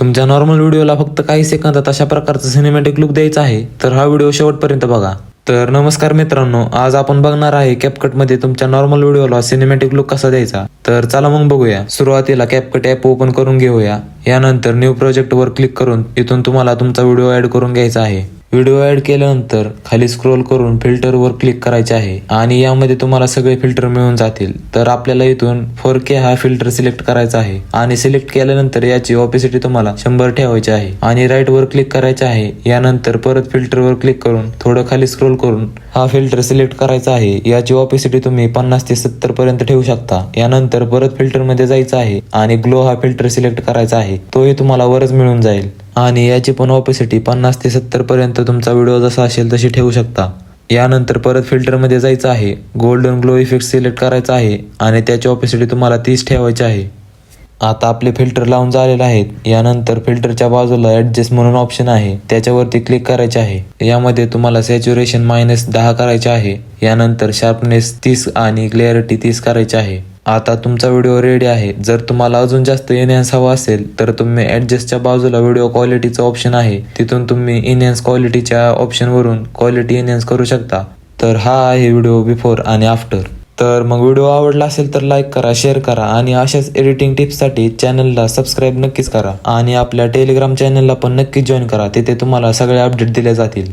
तुमच्या नॉर्मल व्हिडिओला फक्त काही सेकंदात अशा प्रकारचा सिनेमॅटिक लुक द्यायचा आहे तर हा व्हिडिओ शेवटपर्यंत बघा. तर नमस्कार मित्रांनो आज आपण बघणार आहे कॅपकटमध्ये मध्ये तुमच्या नॉर्मल व्हिडिओला सिनेमॅटिक लुक कसा द्यायचा. तर चला मग बघूया. सुरुवातीला कॅपकट ॲप ओपन करून घेऊया. यानंतर न्यू प्रोजेक्ट वर क्लिक करून इथून तुम्हाला तुमचा व्हिडिओ ऍड करून घ्यायचा आहे. व्हिडिओ ऍड केल्यानंतर खाली स्क्रोल करून फिल्टरवर क्लिक करायचे आहे आणि यामध्ये तुम्हाला सगळे फिल्टर मिळून जातील. तर आपल्याला इथून फोर के हा फिल्टर सिलेक्ट करायचा आहे आणि सिलेक्ट केल्यानंतर याची ऑपेसिटी तुम्हाला शंभर ठेवायची आहे. आणि राईट वर क्लिक करायचे आहे यानंतर परत फिल्टरवर क्लिक करून थोडं खाली स्क्रोल करून हा फिल्टर सिलेक्ट करायचा आहे. याची ऑपेसिटी तुम्ही पन्नास ते सत्तर पर्यंत ठेवू शकता. यानंतर परत फिल्टरमध्ये जायचं आहे आणि ग्लो हा फिल्टर सिलेक्ट करायचा आहे. तोही तुम्हाला वरच मिळून जाईल. आणि याची पण ऑपेसिटी पन्नास ते सत्तरपर्यंत तुमचा व्हिडिओ जसा असेल तशी ठेवू शकता. यानंतर परत फिल्टरमध्ये जायचं आहे. गोल्डन ग्लो इफेक्ट सिलेक्ट करायचा आहे आणि त्याची ऑपेसिटी तुम्हाला तीस ठेवायची आहे. आता आपले फिल्टर लावून झालेले आहेत. यानंतर फिल्टरच्या बाजूला ॲडजस्ट म्हणून ऑप्शन आहे. त्याच्यावरती क्लिक करायचे आहे. यामध्ये तुम्हाला सॅच्युरेशन मायनस दहा करायचे आहे. यानंतर शार्पनेस तीस आणि क्लिअरिटी तीस करायची आहे. आता तुमचा व्हिडिओ रेडी आहे. जर तुम्हाला अजून जास्त एनहॅन्स हवा असेल तर तुम्ही ॲडजस्टच्या बाजूला व्हिडिओ क्वालिटीचं ऑप्शन आहे. तिथून तुम्ही इनहॅन्स क्वालिटीच्या ऑप्शनवरून क्वालिटी एनहॅन्स करू शकता. तर हा आहे व्हिडिओ बिफोर आणि आफ्टर तर मग व्हिडिओ आवडला असेल तर लाईक करा शेअर करा आणि अशाच एडिटिंग टिप्ससाठी चॅनलला सबस्क्राईब नक्कीच करा. आणि आपल्या टेलिग्राम चॅनलला पण नक्कीच जॉईन करा. तिथे तुम्हाला सगळे अपडेट दिले जातील.